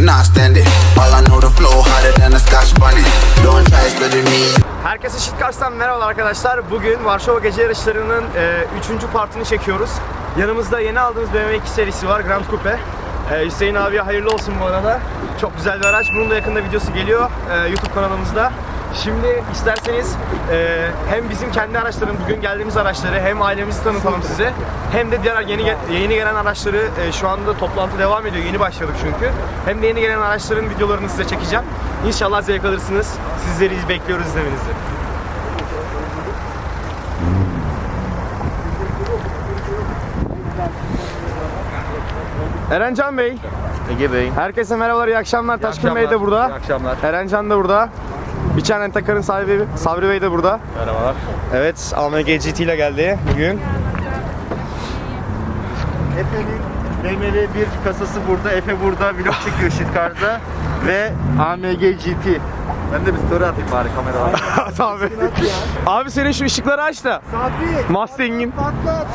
cannot stand it. All I know, the flow harder than a scotch bunny. Don't try studying me. Herkese Shitcars'tan merhaba arkadaşlar. Bugün Varşova Gece Yarışları'nın 3. partını çekiyoruz. Yanımızda yeni aldığımız BMW 2 serisi var Grand Coupe. E, Hüseyin abiye hayırlı olsun bu arada. Çok güzel bir araç. Bunun da yakında videosu geliyor e, YouTube kanalımızda. Şimdi isterseniz e, hem bizim kendi araçların, bugün geldiğimiz araçları hem ailemizi tanıtalım size. Hem de diğer yeni yeni gelen araçları e, şu anda toplantı devam ediyor. Yeni başladık çünkü. Hem de yeni gelen araçların videolarını size çekeceğim. İnşallah zevk alırsınız. Sizleri bekliyoruz izlemenizi. Erencan Bey, Ege Bey. herkese merhabalar, iyi akşamlar. Taşkın Bey de burada. İyi akşamlar. Erencan da burada. Biçen Entakar'ın sahibi Sabri Bey de burada. Merhabalar. Evet, AMG GT ile geldi bugün. Efe'nin BMW 1 kasası burada. Efe burada vlog çekiyor Shitcars'da. Ve AMG GT. Ben de bir story atayım bari kameralara. Abi. Abi senin şu ışıkları aç da. Sabri Mustang'in. patlat.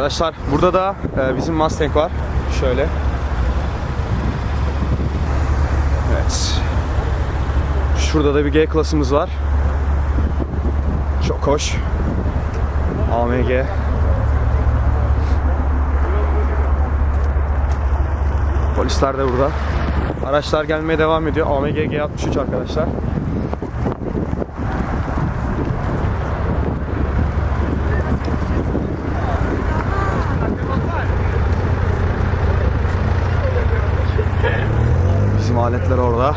Arkadaşlar burada da e, bizim Mustang var. Şöyle. Evet. Şurada da bir G klasımız var. Çok hoş. AMG. Polisler de burada. Araçlar gelmeye devam ediyor. AMG G63 arkadaşlar. Bizim aletler orada.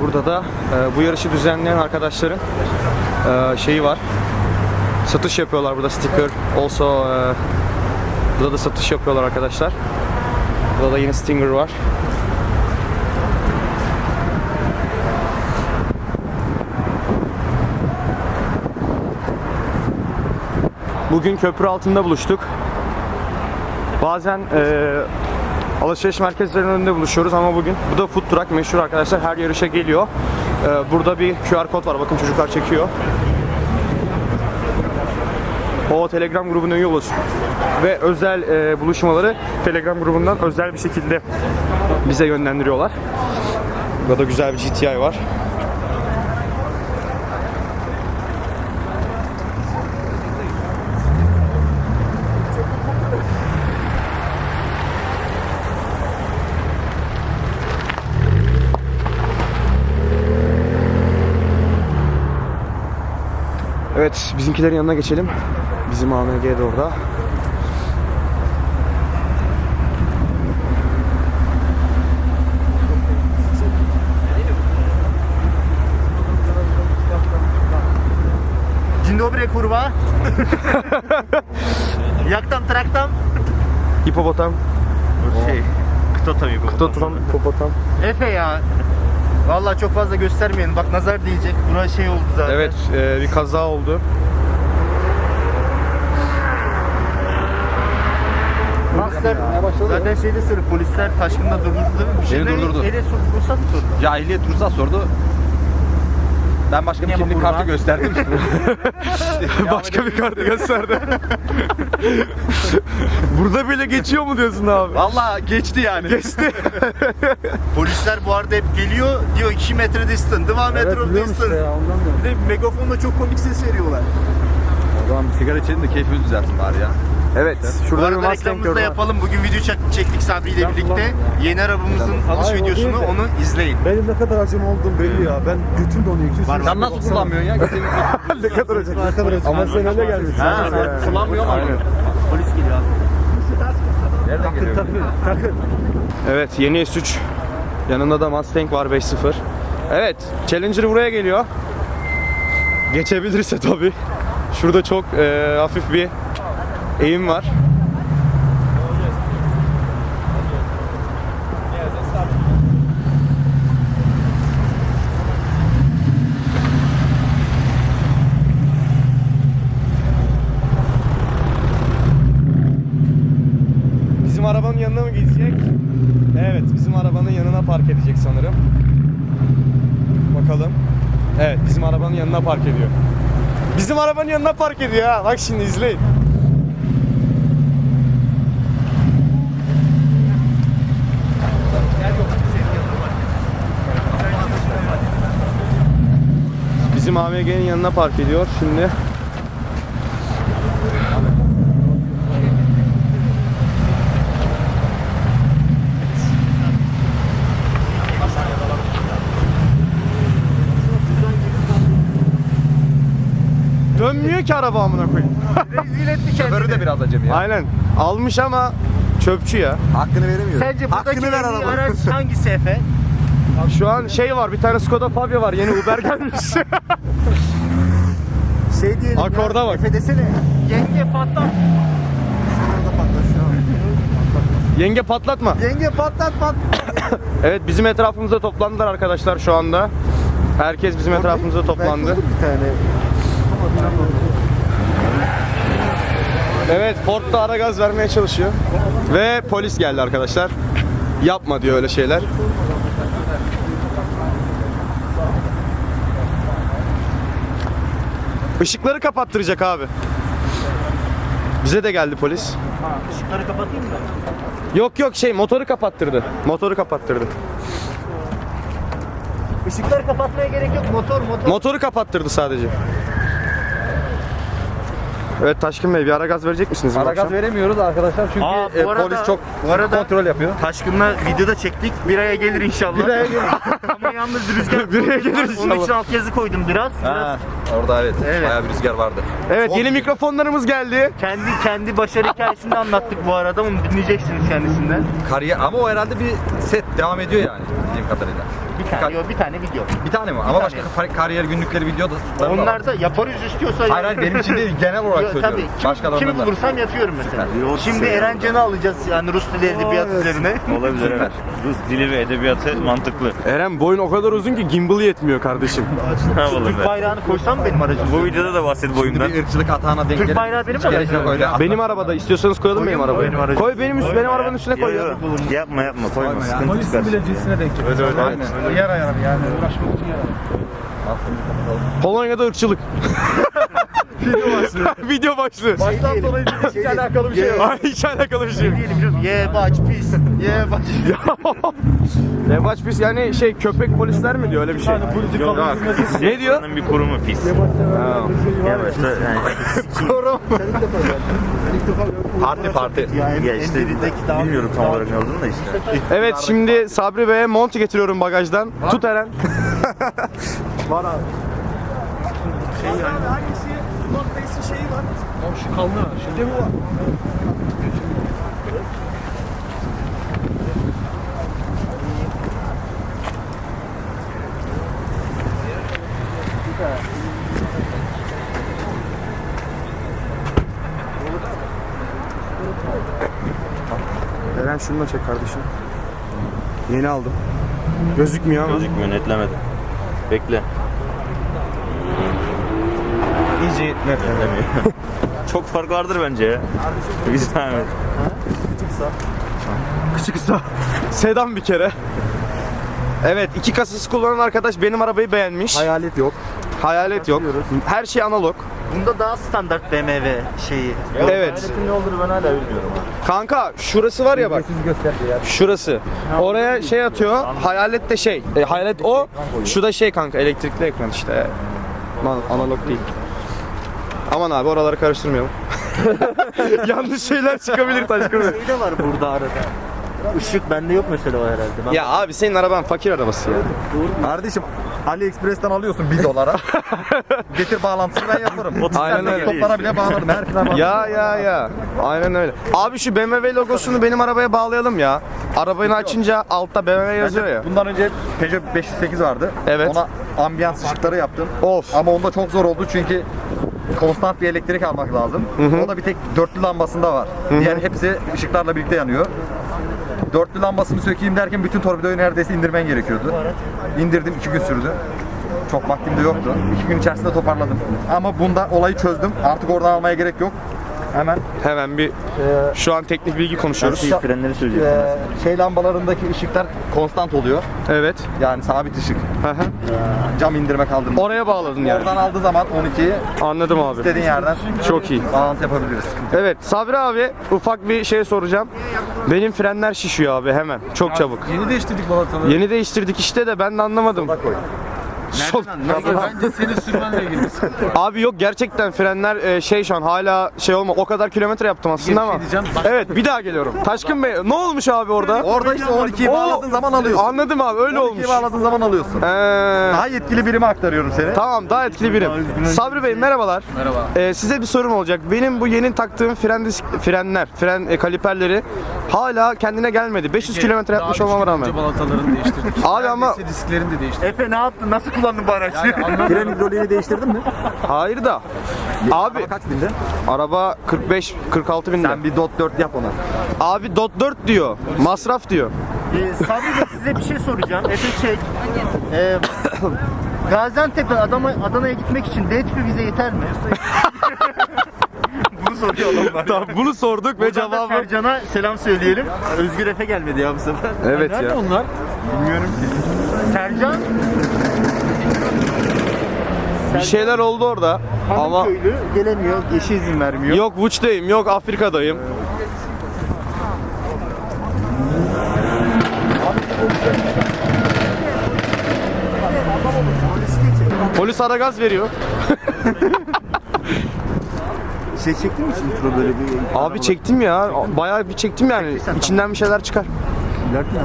Burada da e, bu yarışı düzenleyen arkadaşların e, şeyi var. Satış yapıyorlar burada sticker. Also e, Burada da satış yapıyorlar arkadaşlar. Burada da yine Stinger var. Bugün köprü altında buluştuk. Bazen eee alışveriş merkezlerinin önünde buluşuyoruz ama bugün bu da food truck meşhur arkadaşlar her yarışa geliyor. Eee, burada bir QR kod var bakın çocuklar çekiyor. O Telegram grubuna üye olun. Ve özel e, buluşmaları Telegram grubundan özel bir şekilde bize yönlendiriyorlar. Burada da güzel bir GTI var. Evet, bizimkilerin yanına geçelim. Bizim AMG de orada. Dzień dobry kurwa. Jak tam traktam? Hipopotam. Şey, kto tam yapıyor? Kto tam hipopotam? Efe ya. Vallahi çok fazla göstermeyelim. Bak nazar diyecek. Buna şey oldu zaten. Evet, e, bir kaza oldu. Polisler, zaten şeyde söyle polisler taşkında durdurdu değil mi? Bir Beni şeyler- durdurdu. Ele ruhsat mı sordu? Ya ehliyet ruhsat sordu. Ben başka bir Niye kimlik kartı gösterdim. Başka bir kartı gösterdi. Burada bile geçiyor mu diyorsun abi? Valla geçti yani. Geçti. Polisler bu arada hep geliyor diyor 2 metre distance, 1 metre distance. Bir de megafonla çok komik ses veriyorlar. O zaman bir sigara içelim de keyfimiz düzelsin bari ya. Evet. Bu Şurada bir arada Mustang reklamımızı da gördüm. yapalım. Bugün video çek- çektik Sabri ile birlikte. Yeni arabamızın alış Hayır, o videosunu değil de. onu izleyin. Benim ne kadar acım olduğum belli ya. Ben götüm donuyor. Kimse Var, Sen nasıl kullanmıyorsun ya? ne kadar acı. Ne kadar acım. Ama sen öyle gelmişsin. Ha. Kullanmıyor mu? Aynen. Polis geliyor abi. Nereden geliyor? Takın. Evet yeni S3. Yanında da Mustang var 5.0. Evet Challenger buraya geliyor. Geçebilirse tabi. Şurada çok e, hafif bir eğim var. Bizim arabanın yanına mı gidecek? Evet, bizim arabanın yanına park edecek sanırım. Bakalım. Evet, bizim arabanın yanına park ediyor. Bizim arabanın yanına park ediyor ha. Bak şimdi izleyin. Bizim AMG'nin yanına park ediyor şimdi. Dönmüyor ki araba amına koyayım. Rezil etti Şoförü de biraz acemi ya. Aynen. Almış ama çöpçü ya. Hakkını veremiyor. Sence buradaki en iyi araç hangisi Efe? Şu an şey var bir tane Skoda Fabia var yeni Uber gelmiş. Şey diyelim Akorda bak. Efe desene. Yenge patlat. Yenge patlatma. Yenge patlat pat. Evet bizim etrafımızda toplandılar arkadaşlar şu anda. Herkes bizim etrafımızda toplandı. Bir tane. Evet Ford da ara gaz vermeye çalışıyor. Ve polis geldi arkadaşlar. Yapma diyor öyle şeyler. Işıkları kapattıracak abi. Bize de geldi polis. Işıkları kapatayım mı? Yok yok şey motoru kapattırdı. Motoru kapattırdı. Işıkları kapatmaya gerek yok. Motor motor. Motoru kapattırdı sadece. Evet Taşkın Bey bir ara gaz verecek misiniz? bu Ara akşam? gaz veremiyoruz arkadaşlar çünkü Aa, bu e, arada- polis çok bu arada- kontrol yapıyor. Taşkın'la videoda çektik. Bir aya gelir inşallah. Bir aya gelir. Ama yalnız rüzgar Bir aya gelir Onun inşallah. için alt yazı koydum biraz. Biraz Ha, orada evet, Evet. bayağı bir rüzgar vardı. Evet yeni mikrofonlarımız geldi. kendi kendi başarı hikayesini anlattık bu arada. Onu dinleyeceksiniz kendisinden. Kariyer ama o herhalde bir set devam ediyor yani bildiğim kadarıyla. Bir tane, yok, bir tane video. Bir tane mi? Ama tane. başka kar- kariyer günlükleri video da Onlar da yaparız istiyorsa. Hayır hayır benim için değil genel olarak Yo, söylüyorum. tabii. Kim, Başkalarından kimi da. bulursam yatıyorum mesela. Şimdi Eren Can'ı alacağız yani Rus dili edebiyat üzerine. Olabilir evet. Rus dili ve edebiyatı mantıklı. Eren boyun o kadar uzun ki gimbal yetmiyor kardeşim. Havalı Türk bayrağını koysam mı benim aracım? Bu videoda da bahset Şimdi boyundan. bir ırkçılık atağına denk Türk gelip- bayrağı benim hiç gerek aracım. yok öyle atma. Benim arabada istiyorsanız koyalım benim arabaya. Benim aracım. Koy benim üst benim arabanın üstüne koy ya. Yapma yapma koyma Koyma ya. sıkıntı çıkar. Yer ayarı yani uğraşmak için yer Polonya'da ırkçılık. Video başlığı. Video başlığı. Baştan sona hiç alakalı bir şey yok. Hiç alakalı bir şey yok. Diyelim. Ye baç pis. Ye baç. Levaç pis yani şey köpek polisler mi diyor öyle bir şey? Yok. Ne diyor? Buranın bir kurumu pis. Ya işte yani Parti parti. ya işte bilmiyorum tam olarak ne olduğunu da işte. Evet şimdi Sabri Bey'e montu getiriyorum bagajdan. Tut Eren. Eren şunu da çek kardeşim. Yeni aldım. Gözükmüyor ama. Gözükmüyor netlemedim. Bekle. İyice Netlemiyor. Çok fark vardır bence ya. Bir zahmet. Kıçı kısa. Sedan bir kere. Evet iki kasası kullanan arkadaş benim arabayı beğenmiş. Hayalet yok. Hayalet yok. Her şey analog. Bunda daha standart BMW şeyi. Evet. ne olduğunu ben hala bilmiyorum. Kanka şurası var ya bak. Şurası. Oraya şey atıyor. Hayalet de şey. E, hayalet o. Şu da şey kanka elektrikli ekran işte. Lan, analog değil. Aman abi oraları karıştırmayalım. Yanlış şeyler çıkabilir Taşkın Bey. Şey de var burada arada. Işık bende yok mesela o herhalde. Ben Ya abi senin araban fakir arabası ya. Kardeşim AliExpress'ten alıyorsun 1 dolara. Getir bağlantısını ben yaparım. Aynen öyle. Toplara bile bağlarım. Herkese bağlarım. Ya ya ya. Aynen öyle. Abi şu BMW logosunu benim arabaya bağlayalım ya. Arabayı açınca altta BMW yazıyor ya. Bundan önce Peugeot 508 vardı. Evet. Ona ambiyans ışıkları yaptım. Of. Ama onda çok zor oldu çünkü konstant bir elektrik almak lazım. O da bir tek dörtlü lambasında var. Diğer hepsi ışıklarla birlikte yanıyor. Dörtlü lambasını sökeyim derken bütün torpidoyu neredeyse indirmen gerekiyordu. İndirdim iki gün sürdü. Çok vaktim de yoktu. İki gün içerisinde toparladım. Ama bunda olayı çözdüm. Artık oradan almaya gerek yok. Hemen Hemen bir şu an teknik bilgi konuşuyoruz. frenleri söyleyecektim. şey lambalarındaki ışıklar konstant oluyor. Evet. Yani sabit ışık. Hı hı. Cam indirme kaldırma. Oraya bağladın yani. Oradan aldığı zaman 12'yi Anladım abi. istediğin yerden Çok iyi. bağlantı yapabiliriz. Evet Sabri abi ufak bir şey soracağım. Benim frenler şişiyor abi hemen. Çok çabuk. Yeni değiştirdik balataları. Yeni değiştirdik işte de ben de anlamadım. koy. Sol- Bence senin sürmenle ilgili bir sıkıntı. Abi yok gerçekten frenler e, şey şu an hala şey olma. O kadar kilometre yaptım aslında ama. diyeceğim. Evet bir daha geliyorum. Taşkın Bey ne olmuş abi orada? Orada işte 12'yi O- bağladığın zaman alıyorsun. Anladım abi öyle 12'yi olmuş. bağladığın zaman alıyorsun. Ee, Daha yetkili birime aktarıyorum seni. Tamam daha etkili birim. Sabri Bey merhabalar. Merhaba. Ee, size bir sorum olacak. Benim bu yeni taktığım fren disk, frenler, fren e, kaliperleri hala kendine gelmedi. 500 kilometre yapmış olmama rağmen. Balatalarını değiştirdik. Abi ama disklerini de değiştirdik. Efe ne yaptın? Nasıl kullandın bu araçı? Fren hidroliğini değiştirdin mi? hayır da. Abi Kaç binde? araba 45 46 bin lira. Sen bir dot 4 yap ona. Abi dot 4 diyor. Masraf diyor. Ee, Sabri Bey size bir şey soracağım. Efe çek. Ee, Gaziantep'e Adana, Adana'ya gitmek için D tipi vize yeter mi? Bunu soruyor adamlar. Tamam bunu sorduk ve Buradan da cevabı Sercan'a selam söyleyelim. Özgür Efe gelmedi ya bu sefer. Evet Nerede ya. onlar? Sercan Bir şeyler oldu orada. Ama Hanımköylü gelemiyor. Eşi izin vermiyor. yok Vuç'tayım, yok Afrika'dayım. Polis ara gaz veriyor. Şey çektin mi intro böyle bir? Abi çektim ya. Bayağı bir çektim yani. İçinden bir şeyler çıkar.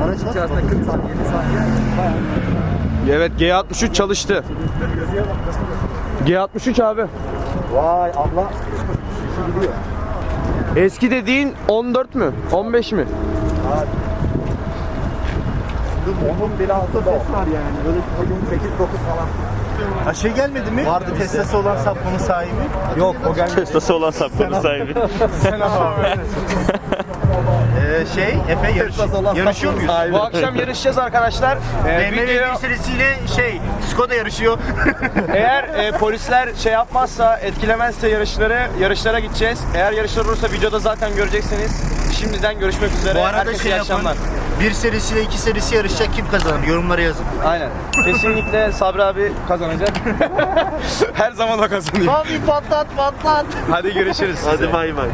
Araç içerisinde 40 saniye, 50 saniye. Evet G63 çalıştı. G63 abi. Vay abla. Eski dediğin 14 mü? 15 mi? Onun bile altı ses var yani. Böyle 8 9 falan. Ha şey gelmedi mi? Vardı Tesla'sı olan Sappo'nun sahibi. Yok o gelmedi. Tesla'sı olan sapların sahibi. Ee, şey Efe yarış, yarışıyor muyuz? sahibi. Bu akşam yarışacağız arkadaşlar. Ee, BMW bir serisiyle şey Skoda yarışıyor. Eğer e, polisler şey yapmazsa, etkilemezse yarışları, yarışlara gideceğiz. Eğer yarışlar olursa videoda zaten göreceksiniz. Şimdiden görüşmek üzere. Bu arada Herkese şey iyi yapın. akşamlar. Bir serisiyle iki serisi yarışacak kim kazanır? Yorumlara yazın. Aynen. Kesinlikle Sabri abi kazanacak. Her zaman o kazanıyor. Abi patlat patlat. Hadi görüşürüz. Hadi bay bay.